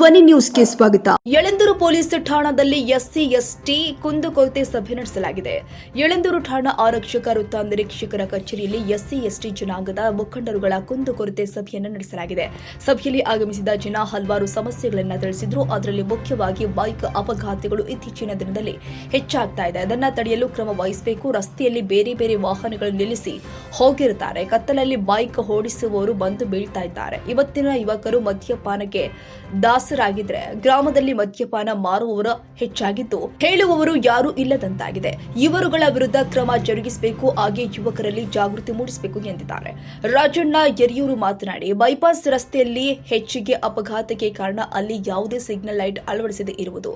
ಧ್ವನಿ ನ್ಯೂಸ್ಗೆ ಸ್ವಾಗತ. ಯಳಂದೂರು ಪೊಲೀಸ್ ಠಾಣಾದಲ್ಲಿ ಎಸ್ಸಿ, ಎಸ್ಟಿ ಕುಂದುಕೊರತೆ ಸಭೆ ನಡೆಸಲಾಗಿದೆ. ಯಳಂದೂರು ಠಾಣಾ ಆರಕ್ಷಕ, ವೃತ್ತ ನಿರೀಕ್ಷಕರ ಕಚೇರಿಯಲ್ಲಿ ಎಸ್ಸಿ, ಎಸ್ಟಿ ಜನಾಂಗದ ಮುಖಂಡರುಗಳ ಕುಂದುಕೊರತೆ ಸಭೆಯನ್ನು ನಡೆಸಲಾಗಿದೆ. ಸಭೆಯಲ್ಲಿ ಆಗಮಿಸಿದ ಜನ ಹಲವಾರು ಸಮಸ್ಯೆಗಳನ್ನು ತಿಳಿಸಿದ್ರು. ಅದರಲ್ಲಿ ಮುಖ್ಯವಾಗಿ ಬೈಕ್ ಅಪಘಾತಗಳು ಇತ್ತೀಚಿನ ದಿನದಲ್ಲಿ ಹೆಚ್ಚಾಗ್ತಾ ಇದೆ. ಅದನ್ನು ತಡೆಯಲು ಕ್ರಮ ವಹಿಸಬೇಕು. ರಸ್ತೆಯಲ್ಲಿ ಬೇರೆ ಬೇರೆ ವಾಹನಗಳು ನಿಲ್ಲಿಸಿ ಹೋಗಿರುತ್ತಾರೆ. ಕತ್ತಲಲ್ಲಿ ಬೈಕ್ ಓಡಿಸುವವರು ಬಂದು ಬೀಳ್ತಾ ಇದ್ದಾರೆ. ಇವತ್ತಿನ ಯುವಕರು ಮದ್ಯಪಾನಕ್ಕೆ ದಾಸರಾಗಿದ್ರೆ ಗ್ರಾಮದಲ್ಲಿ ಮದ್ಯಪಾನ ಮಾರುವವರು ಹೆಚ್ಚಾಗಿದ್ದು ಹೇಳುವವರು ಯಾರೂ ಇಲ್ಲದಂತಾಗಿದೆ. ಇವರುಗಳ ವಿರುದ್ಧ ಕ್ರಮ ಜರುಗಿಸಬೇಕು, ಹಾಗೆ ಯುವಕರಲ್ಲಿ ಜಾಗೃತಿ ಮೂಡಿಸಬೇಕು ಎಂದಿದ್ದಾರೆ. ರಾಜಣ್ಣ ಯರಿಯೂರು ಮಾತನಾಡಿ, ಬೈಪಾಸ್ ರಸ್ತೆಯಲ್ಲಿ ಹೆಚ್ಚಿಗೆ ಅಪಘಾತಕ್ಕೆ ಕಾರಣ ಅಲ್ಲಿ ಯಾವುದೇ ಸಿಗ್ನಲ್ ಲೈಟ್ ಅಳವಡಿಸದೇ ಇರುವುದು.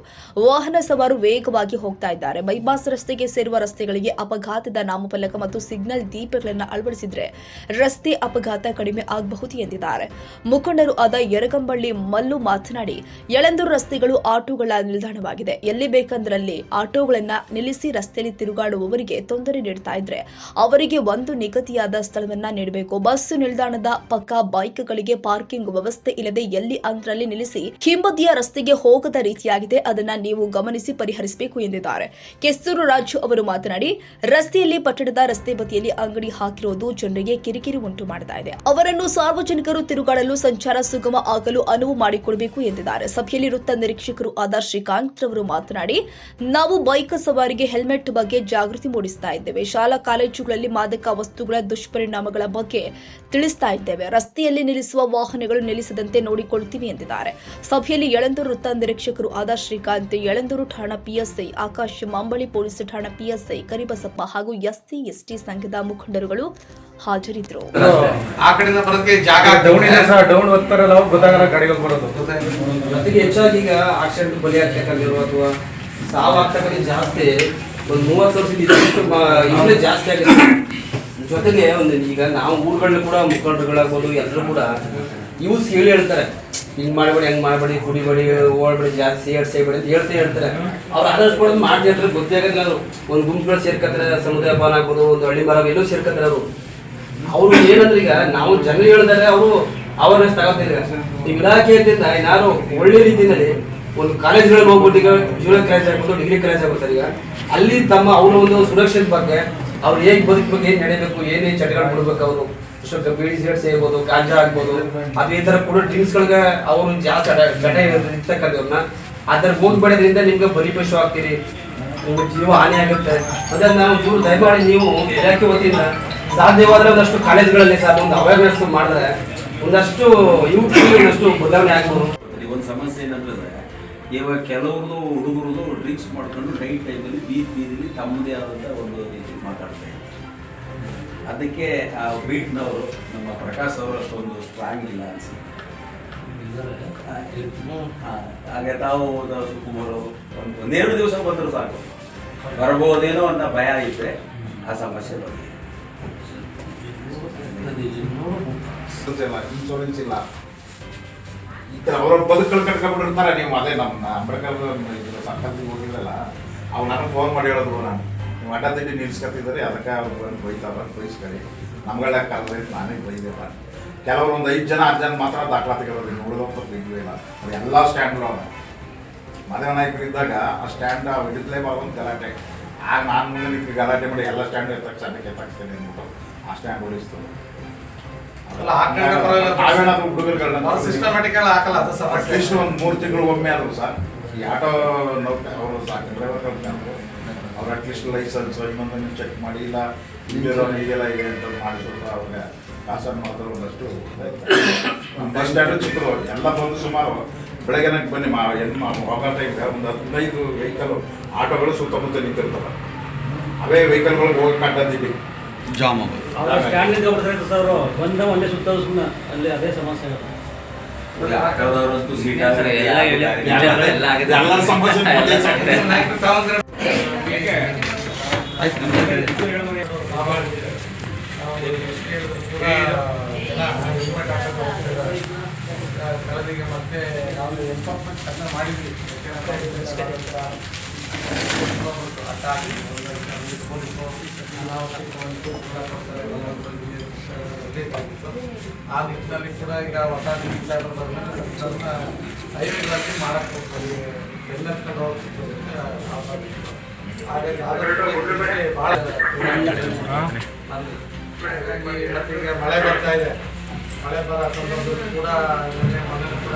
ವಾಹನ ಸವಾರು ವೇಗವಾಗಿ ಹೋಗ್ತಾ ಇದ್ದಾರೆ. ಬೈಪಾಸ್ ರಸ್ತೆಗೆ ಸೇರುವ ರಸ್ತೆಗಳಿಗೆ ಅಪಘಾತದ ನಾಮಫಲಕ ಮತ್ತು ಸಿಗ್ನಲ್ ದೀಪಗಳನ್ನು ಅಳವಡಿಸಿದ್ರೆ ರಸ್ತೆ ಅಪಘಾತ ಕಡಿಮೆ ಆಗಬಹುದು ಎಂದಿದ್ದಾರೆ. ಮುಖಂಡರು ಆದ ಯರಗಂಬಳ್ಳಿ ಮಲ್ಲು ಮಾತನಾಡಿ ಯಳಂದೂರು ರಸ್ತೆಗಳು ಆಟೋಗಳ ನಿಲ್ದಾಣವಾಗಿದೆ. ಎಲ್ಲಿ ಬೇಕಂದ್ರಲ್ಲಿ ಆಟೋಗಳನ್ನ ನಿಲ್ಲಿಸಿ ರಸ್ತೆಯಲ್ಲಿ ತಿರುಗಾಡುವವರಿಗೆ ತೊಂದರೆ ನೀಡ್ತಾ ಇದ್ರೆ ಅವರಿಗೆ ಒಂದು ನಿಗದಿಯಾದ ಸ್ಥಳವನ್ನ ನೀಡಬೇಕು. ಬಸ್ ನಿಲ್ದಾಣದ ಪಕ್ಕ ಬೈಕ್ಗಳಿಗೆ ಪಾರ್ಕಿಂಗ್ ವ್ಯವಸ್ಥೆ ಇಲ್ಲದೆ ಎಲ್ಲಿ ಅಂದ್ರಲ್ಲಿ ನಿಲ್ಲಿಸಿ ಹಿಂಬದಿಯ ರಸ್ತೆಗೆ ಹೋಗದ ರೀತಿಯಾಗಿದೆ. ಅದನ್ನ ನೀವು ಗಮನಿಸಿ ಪರಿಹರಿಸಬೇಕು ಎಂದಿದ್ದಾರೆ. ಕೆಸ್ತೂರು ರಾಜು ಅವರು ಮಾತನಾಡಿ, ರಸ್ತೆಯಲ್ಲಿ ಪಟ್ಟಣದ ರಸ್ತೆ ಬದಿಯಲ್ಲಿ ಅಂಗಡಿ ಹಾಕಿರುವುದು ಜನರಿಗೆ ಕಿರಿಕಿರಿ ಉಂಟು ಮಾಡ್ತಾ ಇದೆ. ಅವರನ್ನು ಸಾರ್ವಜನಿಕರು ತಿರುಗಾಡಲು ಸಂಚಾರ ಸುಗಮ ಆಗಲು ಅನುವು ಮಾಡಿಕೊಡಬೇಕು ಎಂದಿದ್ದಾರೆ. ಸಭೆಯಲ್ಲಿ ವೃತ್ತ ನಿರೀಕ್ಷಕರು ಆದರ್ ಶ್ರೀಕಾಂತ್ ರವರು ಮಾತನಾಡಿ ನಾವು ಬೈಕ್ ಸವಾರಿಗೆ ಹೆಲ್ಮೆಟ್ ಬಗ್ಗೆ ಜಾಗೃತಿ ಮೂಡಿಸ್ತಾ ಇದ್ದೇವೆ. ಶಾಲಾ ಕಾಲೇಜುಗಳಲ್ಲಿ ಮಾದಕ ವಸ್ತುಗಳ ದುಷ್ಪರಿಣಾಮಗಳ ಬಗ್ಗೆ ತಿಳಿಸ್ತಾ ಇದ್ದೇವೆ. ರಸ್ತೆಯಲ್ಲಿ ನಿಲ್ಲಿಸುವ ವಾಹನಗಳು ನಿಲ್ಲಿಸದಂತೆ ನೋಡಿಕೊಳ್ತೀವಿ ಎಂದಿದ್ದಾರೆ. ಸಭೆಯಲ್ಲಿ ಯಳಂದೂರು ವೃತ್ತ ನಿರೀಕ್ಷಕರು ಆದರ್ ಶ್ರೀಕಾಂತ್ ಯಳಂದೂರು ಠಾಣಾ ಪಿಎಸ್ಐ ಆಕಾಶ್ ಮಾಂಬಳಿ ಪೊಲೀಸ್ ಠಾಣಾ ಪಿಎಸ್ಐ ಕರಿಬಸಪ್ಪ ಹಾಗೂ ಎಸ್ಸಿ ಎಸ್ಟಿ ಸಂಘದ ಮುಖಂಡರುಗಳು ಹಾಜರಿದ್ದರು. ಆ ಕಡೆಯಿಂದ ಬರೋದಕ್ಕೆ ಜಾಗ ಡೌನ್ ಇದೆ ಸರ್. ಡೌನ್ ಹೋಗ್ತಾರಲ್ಲ ಅವ್ರು ಗೊತ್ತಾಗಲ್ಲ ಗಾಡಿಗಳು ಬರೋದು ಜೊತೆಗೆ ಹೆಚ್ಚಾಗಿ ಈಗ ಆಕ್ಸಿಡೆಂಟ್ ಬಲಿ ಆಗ್ತಕ್ಕಂಥವ್ರು ಅಥವಾ ಸಾವಾಗ್ತಕ್ಕಂಥ ಜಾಸ್ತಿ, ಒಂದು ಮೂವತ್ತು ವರ್ಷದ ಇನ್ನೂ ಜಾಸ್ತಿ ಆಗಿದೆ. ಜೊತೆಗೆ ಒಂದು ಈಗ ನಾವು ಊರುಗಳನ್ನ ಕೂಡ ಮುಖಂಡರುಗಳಾಗ್ಬೋದು ಎಲ್ಲರೂ ಕೂಡ ಯೂಸ್ ಹೇಳಿ ಹೇಳ್ತಾರೆ, ಹಿಂಗ್ ಮಾಡಬೇಡಿ, ಹೆಂಗ್ ಮಾಡಬೇಡಿ, ಕುಡಿಬೇಡಿ, ಓಡ್ಬೇಡಿ, ಜಾಸ್ತಿ ಸೇರ್ ಸೇಬೇಡಿ ಅಂತ ಹೇಳ್ತಾ ಹೇಳ್ತಾರೆ. ಅವ್ರು ಆದರ್ಶ ಕೂಡ ಮಾಡಿ ಅಂದ್ರೆ ಗೊತ್ತೇ ಆಗಲ್ಲ ಅವರು. ಒಂದು ಗುಂಪುಗಳು ಸೇರ್ಕತ್ತಾರೆ ಸಮುದಾಯ ಭವನ ಆಗ್ಬೋದು, ಒಂದು ಹಳ್ಳಿ ಮರ ಎಲ್ಲೂ ಸೇರ್ಕತ್ತಾರೆ ಅವರು. ಅವ್ರು ಏನಂದ್ರೆ ಈಗ ನಾವು ಜನ ಹೇಳಿದಾಗ ಅವರು ಅವೇರ್ನೆಸ್ ತಗೋತಿದ್ರೆ ಈಗ ಇಲಾಖೆಯಿಂದ ಏನಾದ್ರು ಒಳ್ಳೆ ರೀತಿಯಲ್ಲಿ ಒಂದು ಕಾಲೇಜ್ಗಳಲ್ಲಿ ಹೋಗ್ಬಿಟ್ಟು ಈಗ ಜೂನಿಯರ್ ಕಾಲೇಜ್ ಆಗ್ಬೋದು ಡಿಗ್ರಿ ಕಾಲೇಜ್ ಆಗ್ಬಿಡ್ತಾರೆ ಈಗ, ಅಲ್ಲಿ ತಮ್ಮ ಅವರ ಒಂದು ಸುರಕ್ಷತೆ ಬಗ್ಗೆ ಅವ್ರು ಹೇಗೆ ಬದುಕಬೇಕು ಏನ್ ನಡೀಬೇಕು ಏನೇನು ಚಟಗಳು ಕೊಡ್ಬೇಕು ಅವರು. ಬೀಡಿ ಸಿಗರೇಟ್ ಸೇರ್ಬೋದು, ಗಾಂಜಾ ಆಗ್ಬೋದು, ಅದು ಈ ಥರ ಕೂಡ ಡ್ರಿಂಕ್ಸ್ಗಳಿಗೆ ಅವರು ಜಾಸ್ತಿ ಜಟ ಇರ್ತಕ್ಕಂಥವ್ರನ್ನ, ಆ ಥರ ಹೋಗ್ಬೇಡೋದ್ರಿಂದ ನಿಮ್ಗೆ ಬಲಿಪಶು ಆಗ್ತೀರಿ. ನಿಮ್ಗೆ ಜೀವ ಹಾನಿ ಆಗುತ್ತೆ. ಅದನ್ನ ನಾವು ಜೀವ ದಯಮಾಡಿ ನೀವು ಇಲಾಖೆ ವತಿಯಿಂದ ಸಾಧ್ಯವಾದ್ರೆ ಒಂದಷ್ಟು ಕಾಲೇಜ್ಗಳಲ್ಲಿ ಸರ್ ಒಂದು ಅವೇರ್ನೆಸ್ ಮಾಡಿದ್ರೆ ಒಂದಷ್ಟು ಒಂದಷ್ಟು ಬದಲಾವಣೆ ಆಗ್ಬೋದು. ಒಂದು ಸಮಸ್ಯೆ ಏನಂತಂದ್ರೆ ಇವಾಗ ಕೆಲವ್ರದ್ದು ಹುಡುಗರು ಡ್ರಿಂಕ್ಸ್ ಮಾಡ್ಕೊಂಡು ನೈಟ್ ಟೈಮಲ್ಲಿ ಬೀದಿ ಬೀದಿಲಿ ತಮ್ಮದೇ ಆದಂಥ ಒಂದು ರೀತಿ ಮಾತಾಡ್ತಾರೆ. ಅದಕ್ಕೆ ಆ ಬೀಟ್ನವರು ನಮ್ಮ ಪ್ರಕಾಶ್ ಅವರು ಒಂದು ಸ್ಟ್ರಾಂಗ್ ಇಲ್ಲ ಅನ್ಸುತ್ತೆ. ಆ, ಹಾಗೆ ತಾವು ಸುಕುಮಾರ್ ಅವರು ಒಂದು ಒಂದೆರಡು ದಿವಸ ಬಂದರೂ ಸಾಕು. ಬರ್ಬೋದೇನೋ ಅಂತ ಭಯ ಇದ್ರೆ ಆ ಸಮಸ್ಯೆ ಬಗ್ಗೆ ಇನ್ಶೂರೆನ್ಸ್ ಇಲ್ಲ. ಈ ಥರ ಅವ್ರ ಬದುಕುಗಳು ಕಟ್ಕೊಂಡ್ಬಿಟ್ಟಿರ್ತಾರೆ. ನೀವು ಅದೇ ನಮ್ಮ ಅಂಬೇಡ್ಕರ್ ಸಂಕಲ್ಪಿಗೆ ಹೋಗಿದ್ರಲ್ಲ ಅವ್ರು ನನಗೆ ಫೋನ್ ಮಾಡಿ ಹೇಳಿದ್ರು ನಾನು. ನೀವು ಅಡ್ಡ ತಿಂಡಿ ನಿಲ್ಸ್ಕೊತಿದ್ದಾರೆ. ಅದಕ್ಕೆ ಅವ್ರು ಬಂದು ಬೈತಾರ. ಬೈಸ್ಕೊಳ್ಳಿ. ನಮ್ಗಳ ಕಲ್ದ ನಾನೇ ಬೈದಿಲ್ಲ ಕೆಲವರು ಒಂದು ಐದು ಜನ ಹತ್ತು ಜನ ಮಾತ್ರ ದಾಖಲಾತಿ ತೆಗೆದ್ರು ಇನ್ನು ಉಳಿದೊಬ್ಬರು ಇಲ್ಲ. ಅವ್ರು ಎಲ್ಲ ಸ್ಟ್ಯಾಂಡ್ಗಳು ಅವ ಮದುವೆ ನಾಯಕರು ಇದ್ದಾಗ ಆ ಸ್ಟ್ಯಾಂಡ್ ಹಿಡಿದ್ಲೇಬಾರ್ದು ಅಂತ ಗಲಾಟೆ. ಆಗ ನಾನು ಮುಂದೆ ನಿಂತು ಗಲಾಟೆ ಮಾಡಿ ಎಲ್ಲ ಸ್ಟ್ಯಾಂಡ್ ಎತ್ತಕ್ಕೆ ಸಣ್ಣಕ್ಕೆ ಎತ್ತಾಕ್ತೇನೆ ಅಂದ್ಬಿಟ್ಟು ಆ ಸ್ಟ್ಯಾಂಡ್ ಉಳಿಸ್ತು. ನಾವೇನಾದ್ರೂ ಹುಡುಗರುಗಳನ್ನ ಸಿಸ್ಟಮ್ಯಾಟಿಕಲ್ ಹಾಕಲ್ಲ ಅದು ಸಪರೇಟ್ ಅಟ್ಲೀಸ್ಟ್ ಒಂದು ಮೂರು ತಿಂಗಳು ಒಮ್ಮೆ ಆದ್ರು ಸರ್ ಈ ಆಟೋ ಅವರು ಸಾಕು ಡ್ರೈವರ್ ಅವ್ರು ಅಟ್ಲೀಸ್ಟ್ ಲೈಸೆನ್ಸ್ ಇನ್ನೊಂದನ್ನು ಚೆಕ್ ಮಾಡಿ ಇಲ್ಲ ಇಲ್ಲಿರೋ ಹೀಗೆಲ್ಲ ಇದೆ ಅಂತ ಮಾಡಿದ್ರು ಅವ್ರಿಗೆ ಕಾಸನ್ನು ಮಾತ್ರ ಒಂದಷ್ಟು ಬಸ್ ಸ್ಟ್ಯಾಂಡು ಚಿಕ್ಕದು ಎಲ್ಲ ಬಂದು ಸುಮಾರು ಬೆಳಗ್ಗೆ ಬನ್ನಿ ಮಾ ಹೆಣ್ಣು ಹೋಗೋ ಟೈಮ್ಗೆ ಒಂದು ಹದಿನೈದು ವೆಹಿಕಲ್ ಆಟೋಗಳು ಸುತ್ತಮುತ್ತ ನಿಂತಿರ್ತವೆ. ಅವೇ ವೆಹಿಕಲ್ಗಳಿಗೆ ಹೋಗಿ ಕಂಡಿದ್ದೀವಿ ಸಾಕಿದೆ. ಕಳೆದಿಗೆ ಮತ್ತೆ ನಾವು ಎನ್ಫೋರ್ಸ್ಮೆಂಟ್ ಚೆನ್ನಾಗಿ ಮಾಡಿದ್ವಿ ಕೂಡ ಈಗ ಹೊಸ ಎಲ್ಲ ಭಾಳ ಮಳೆ ಬರ್ತಾ ಇದೆ. ಮಳೆ ಬರೋ ಸಂದರ್ಭದಲ್ಲಿ ಕೂಡ ಕೂಡ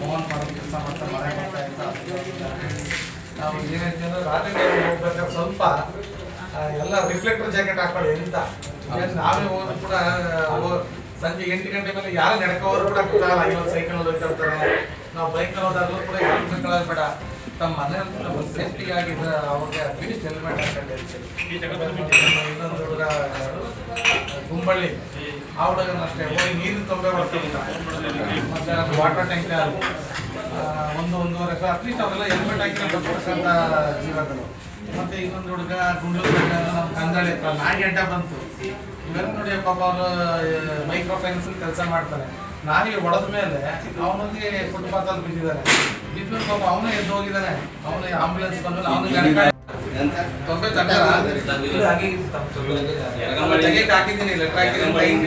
ಮೋಹನ್ ಮಾಡೋ ಕೆಲಸ ಮಾಡ್ತಾ ಮಳೆ ಬರ್ತಾ ಇತ್ತು ಅದಕ್ಕೆ ನಾವು ಏನೈತೆ ರಾತ್ರಿ ಹೋಗ್ಬೇಕಾದ್ರೆ ಸ್ವಲ್ಪ ಎಲ್ಲ ರಿಫ್ಲೆಕ್ಟರ್ ಜಾಕೆಟ್ ಹಾಕೊಳ್ಳಿ ಎಂತ. ನಾವೇ ಹೋದ್ರು ಕೂಡ ಸಂಜೆ ಎಂಟು ಗಂಟೆ ಮೇಲೆ ಯಾರು ನಡ್ಕೋರು ಕೂಡ ಗೊತ್ತಾಗಲ್ಲ ಇವತ್ತು ಸೈಕಲ್ ಹೋಗ್ತಿರ್ತಾರೆ. ನಾವು ಬೈಕ್ ಹೋದಾಗಲೂ ಕೂಡ ಯಾರು ಬೇಡ. ತಮ್ಮ ಮನೆ ಸೇಫ್ಟಿಯಾಗಿ ಅವ್ರಿಗೆ ಅಟ್ಲೀಸ್ಟ್ ಹೆಲ್ಮೆಟ್ ಇನ್ನೊಂದು ಹುಡುಗ ಗುಂಬಳ್ಳಿ. ಆ ಹುಡುಗನ ಅಷ್ಟೇ. ಹೋಗಿ ನೀರಿನ ತೊಂದರೆ ಬರ್ತಿಲ್ಲ ಮತ್ತೆ ವಾಟರ್ ಟ್ಯಾಂಕರ್ ಒಂದು ಒಂದೂವರೆ ವರ್ಷ ಅಟ್ಲೀಸ್ಟ್ ಅವರೆಲ್ಲ ಹೆಲ್ಮೆಟ್ ಹಾಕಿ ಬರ್ತಕ್ಕಂಥ ಜೀವಗಳು ಮತ್ತೆ ಇನ್ನೊಂದು ಹುಡುಗ ಗುಂಡು ನಮ್ಮ ಕಂದಳಿ ಹತ್ರ ನಾಯಿ ಅಡ್ಡ ಬಂತು. ಇವೆಲ್ಲ ನೋಡಿ ಪಾಪ ಅವರು ಮೈಕ್ರೋ ಫೈನಾನ್ಸ್ ಕೆಲಸ ಮಾಡ್ತಾರೆ. ನಾಯಿಗೆ ಹೊಡೆದ ಮೇಲೆ ಅವನಿಗೆ ಫುಟ್ಪಾತ್ ಅಲ್ಲಿ ಬಿದ್ದಿದ್ದಾರೆ. ಬಿದ್ದು ಪಾಪ ಅವನು ಎದ್ದು ಹೋಗಿದ್ದಾನೆ. ಅವನು ಆಂಬುಲೆನ್ಸ್ ಬಂದ್ಮೇಲೆ ಅವನು ತೊಂಬೆ ಹಾಕಿದ್ದೀನಿ ಲೆಟರ್ ಹಾಕಿದ್ದೀನಿ ಐದು